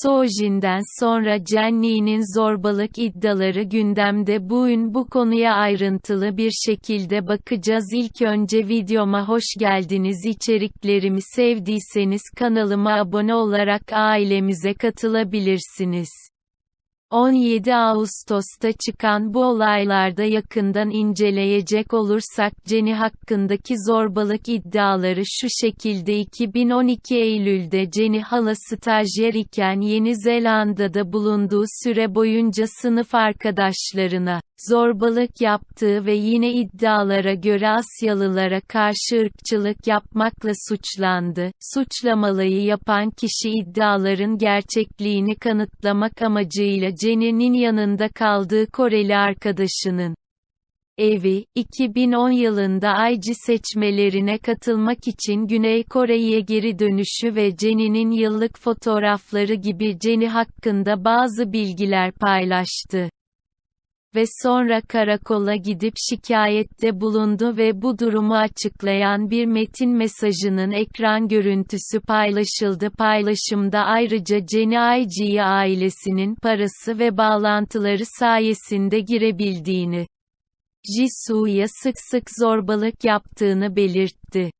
Soojin'den sonra Jennie'nin zorbalık iddiaları gündemde. Bugün bu konuya ayrıntılı bir şekilde bakacağız. İlk önce videoma hoş geldiniz. İçeriklerimi sevdiyseniz kanalıma abone olarak ailemize katılabilirsiniz. 17 Ağustos'ta çıkan bu olaylarda yakından inceleyecek olursak Jenny hakkındaki zorbalık iddiaları şu şekilde. 2012 Eylül'de Jenny hala stajyer iken Yeni Zelanda'da bulunduğu süre boyunca sınıf arkadaşlarına, zorbalık yaptığı ve yine iddialara göre Asyalılara karşı ırkçılık yapmakla suçlandı. Suçlamalıyı yapan kişi iddiaların gerçekliğini kanıtlamak amacıyla Jenny'nin yanında kaldığı Koreli arkadaşının evi, 2010 yılında IG seçmelerine katılmak için Güney Kore'ye geri dönüşü ve Jenny'nin yıllık fotoğrafları gibi Jenny hakkında bazı bilgiler paylaştı ve sonra karakola gidip şikayette bulundu ve bu durumu açıklayan bir metin mesajının ekran görüntüsü paylaşıldı. Paylaşımda ayrıca Jenny IG'ye ailesinin parası ve bağlantıları sayesinde girebildiğini, Jisoo'ya sık sık zorbalık yaptığını belirtti.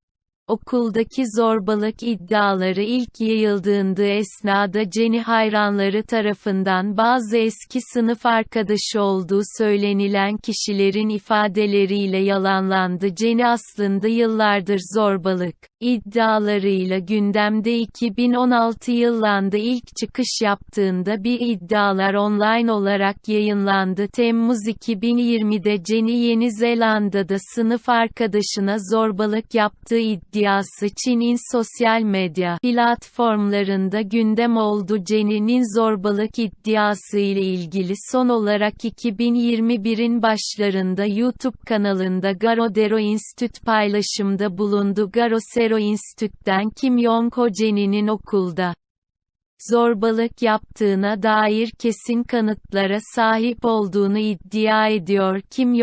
Okuldaki zorbalık iddiaları ilk yayıldığında esnada Jenny hayranları tarafından bazı eski sınıf arkadaşı olduğu söylenilen kişilerin ifadeleriyle yalanlandı. Jenny aslında yıllardır zorbalık iddialarıyla gündemde 2016 yılında ilk çıkış yaptığında bir iddialar online olarak yayınlandı. Temmuz 2020'de Jenny Yeni Zelanda'da sınıf arkadaşına zorbalık yaptığı iddiası Çin'in sosyal medya platformlarında gündem oldu. Jenny'nin zorbalık iddiası ile ilgili son olarak 2021'in başlarında YouTube kanalında Garodero Institute paylaşımda bulundu. Garosero Institute'den Kim Jenny'nin okulda zorbalık yaptığına dair kesin kanıtlara sahip olduğunu iddia ediyor. Kim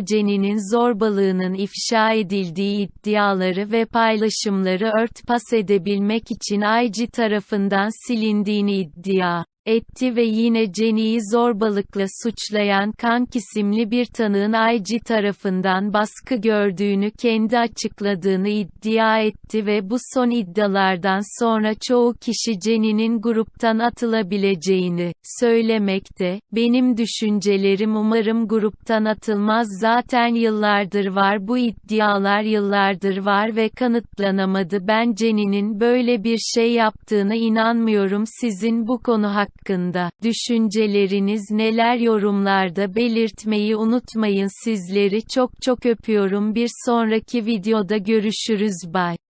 Jenny'nin zorbalığının ifşa edildiği iddiaları ve paylaşımları örtbas edebilmek için IG tarafından silindiğini iddia etti ve yine Jenny'yi zorbalıkla suçlayan Kank isimli bir tanığın IG tarafından baskı gördüğünü kendi açıkladığını iddia etti ve bu son iddialardan sonra çoğu kişi Jenny'nin gruptan atılabileceğini söylemekte. Benim düşüncelerim umarım gruptan atılmaz zaten yıllardır var bu iddialar yıllardır var ve kanıtlanamadı. Ben Jenny'nin böyle bir şey yaptığına inanmıyorum. Sizin bu konu hakkında hakkında düşünceleriniz neler? Yorumlarda belirtmeyi unutmayın. Sizleri çok çok öpüyorum. Bir sonraki videoda görüşürüz. Bye